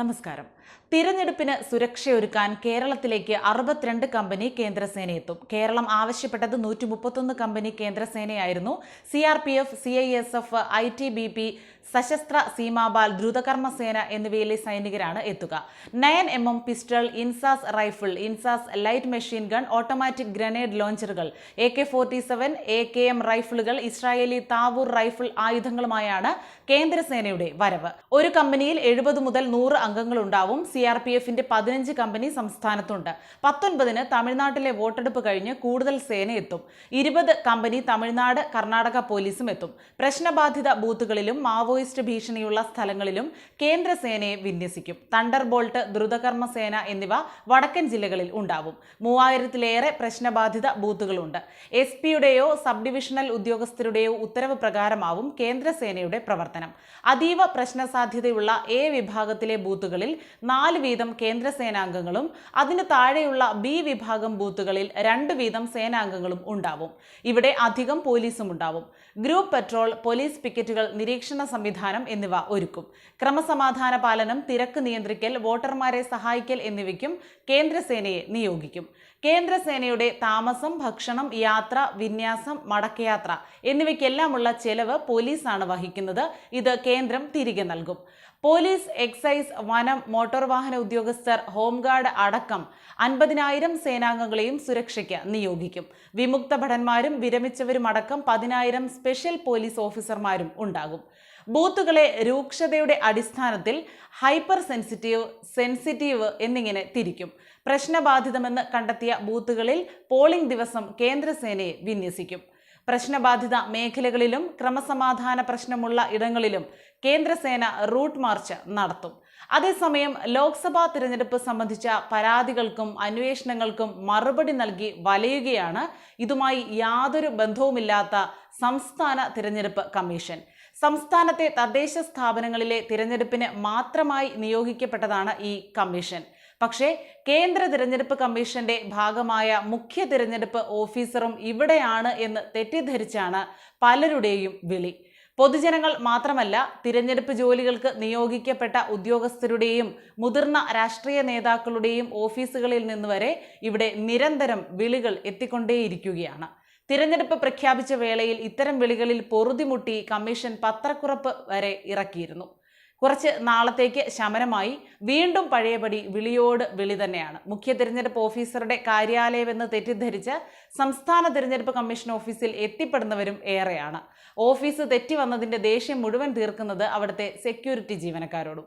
നമസ്കാരം. തിരഞ്ഞെടുപ്പിന് സുരക്ഷയൊരുക്കാൻ കേരളത്തിലേക്ക് അറുപത്തിരണ്ട് കമ്പനി കേന്ദ്രസേന എത്തും കേരളം ആവശ്യപ്പെട്ടത് നൂറ്റി മുപ്പത്തൊന്ന് company കേന്ദ്രസേനയായിരുന്നു. C R P F C I S F I T B P Sashastra Seemabal ദ്രുതകർമ്മ സേന എന്നിവയിലെ സൈനികരാണ് എത്തുക. Nine M M pistol INSAS rifle INSAS light machine gun automatic grenade ലോഞ്ചറുകൾ A K forty seven A K M റൈഫിളുകൾ Israeli Tavor rifle ആയുധങ്ങളുമായാണ് കേന്ദ്രസേനയുടെ വരവ്. ഒരു കമ്പനിയിൽ എഴുപത് മുതൽ നൂറ് അംഗങ്ങളുണ്ടാവും. സി ആർ പി എഫിന്റെ പതിനഞ്ച് കമ്പനി സംസ്ഥാനത്തുണ്ട്. പത്തൊൻപതിന് തമിഴ്നാട്ടിലെ വോട്ടെടുപ്പ് കഴിഞ്ഞ് കൂടുതൽ സേന എത്തും. ഇരുപത് കമ്പനി തമിഴ്നാട് കർണാടക പോലീസും എത്തും. പ്രശ്നബാധിത ബൂത്തുകളിലും മാവോയിസ്റ്റ് ഭീഷണിയുള്ള സ്ഥലങ്ങളിലും കേന്ദ്രസേനയെ വിന്യസിക്കും. തണ്ടർ ബോൾട്ട് ദ്രുതകർമ്മ സേന എന്നിവ വടക്കൻ ജില്ലകളിൽ ഉണ്ടാവും. മൂവായിരത്തിലേറെ പ്രശ്നബാധിത ബൂത്തുകളുണ്ട്. എസ് പിയുടെയോ സബ് ഡിവിഷണൽ ഉദ്യോഗസ്ഥരുടെയോ ഉത്തരവ് പ്രകാരമാവും കേന്ദ്രസേനയുടെ പ്രവർത്തനം. അതീവ പ്രശ്നസാധ്യതയുള്ള എ വിഭാഗത്തിലെ ബൂത്തുകളിൽ നാല് വീതം കേന്ദ്രസേനാംഗങ്ങളും അതിനു താഴെയുള്ള ബി വിഭാഗം ബൂത്തുകളിൽ രണ്ട് വീതം സേനാംഗങ്ങളും ഉണ്ടാവും. ഇവിടെ അധികം പോലീസും ഉണ്ടാവും. ഗ്രൂപ്പ് പെട്രോൾ പോലീസ് പിക്കറ്റുകൾ നിരീക്ഷണ സംവിധാനം എന്നിവ ഒരുക്കും. ക്രമസമാധാന പാലനം തിരക്ക് നിയന്ത്രിക്കൽ വോട്ടർമാരെ സഹായിക്കൽ എന്നിവയ്ക്കും കേന്ദ്രസേനയെ നിയോഗിക്കും. കേന്ദ്രസേനയുടെ താമസം ഭക്ഷണം യാത്ര വിന്യാസം മടക്കയാത്ര എന്നിവയ്ക്കെല്ലാമുള്ള ചെലവ് പോലീസാണ് വഹിക്കുന്നത്. ഇത് കേന്ദ്രം തിരികെ നൽകും. പോലീസ് എക്സൈസ് വനം മോട്ടോർ വാഹന ഉദ്യോഗസ്ഥർ ഹോംഗാർഡ് അടക്കം അൻപതിനായിരം സേനാംഗങ്ങളെയും സുരക്ഷയ്ക്ക് നിയോഗിക്കും. വിമുക്ത ഭടന്മാരും വിരമിച്ചവരുമടക്കം പതിനായിരം സ്പെഷ്യൽ പോലീസ് ഓഫീസർമാരും ഉണ്ടാകും. ബൂത്തുകളെ രൂക്ഷതയുടെ അടിസ്ഥാനത്തിൽ ഹൈപ്പർ സെൻസിറ്റീവ് സെൻസിറ്റീവ് എന്നിങ്ങനെ തിരിക്കും. പ്രശ്നബാധിതമെന്ന് കണ്ടെത്തിയ ബൂത്തുകളിൽ പോളിംഗ് ദിവസം കേന്ദ്രസേനയെ വിന്യസിക്കും. പ്രശ്നബാധിത മേഖലകളിലും ക്രമസമാധാന പ്രശ്നമുള്ള ഇടങ്ങളിലും കേന്ദ്രസേന റൂട്ട് മാർച്ച് നടത്തും. അതേസമയം ലോക്സഭാ തിരഞ്ഞെടുപ്പ് സംബന്ധിച്ച പരാതികൾക്കും അന്വേഷണങ്ങൾക്കും മറുപടി നൽകി വലയുകയാണ്. ഇതുമായി യാതൊരു ബന്ധവുമില്ലാത്ത സംസ്ഥാന തിരഞ്ഞെടുപ്പ് കമ്മീഷൻ. സംസ്ഥാനത്തെ തദ്ദേശ സ്ഥാപനങ്ങളിലെ തിരഞ്ഞെടുപ്പിന് മാത്രമായി നിയോഗിക്കപ്പെട്ടതാണ് ഈ കമ്മീഷൻ. പക്ഷേ കേന്ദ്ര തിരഞ്ഞെടുപ്പ് കമ്മീഷന്റെ ഭാഗമായ മുഖ്യ തിരഞ്ഞെടുപ്പ് ഓഫീസറും ഇവിടെയാണ് എന്ന് തെറ്റിദ്ധരിച്ചാണ് പലരുടെയും വിളി. പൊതുജനങ്ങൾ മാത്രമല്ല തിരഞ്ഞെടുപ്പ് ജോലികൾക്ക് നിയോഗിക്കപ്പെട്ട ഉദ്യോഗസ്ഥരുടെയും മുതിർന്ന രാഷ്ട്രീയ നേതാക്കളുടെയും ഓഫീസുകളിൽ നിന്ന് വരെ ഇവിടെ നിരന്തരം വിളികൾ എത്തിക്കൊണ്ടേയിരിക്കുകയാണ്. തിരഞ്ഞെടുപ്പ് പ്രഖ്യാപിച്ച വേളയിൽ ഇത്തരം വിളികളിൽ പൊറുതിമുട്ടി കമ്മീഷൻ പത്രക്കുറപ്പ് വരെ ഇറക്കിയിരുന്നു. കുറച്ച് നാളത്തേക്ക് ശമനമായി. വീണ്ടും പഴയപടി വിളിയോട് വിളി തന്നെയാണ്. മുഖ്യ തിരഞ്ഞെടുപ്പ് ഓഫീസറുടെ കാര്യാലയമെന്ന് തെറ്റിദ്ധരിച്ച് സംസ്ഥാന തിരഞ്ഞെടുപ്പ് കമ്മീഷൻ ഓഫീസിൽ എത്തിപ്പെടുന്നവരും ഏറെയാണ്. ഓഫീസ് തെറ്റി വന്നതിന്റെ ദേഷ്യം മുഴുവൻ തീർക്കുന്നത് അവിടുത്തെ സെക്യൂരിറ്റി ജീവനക്കാരോടും.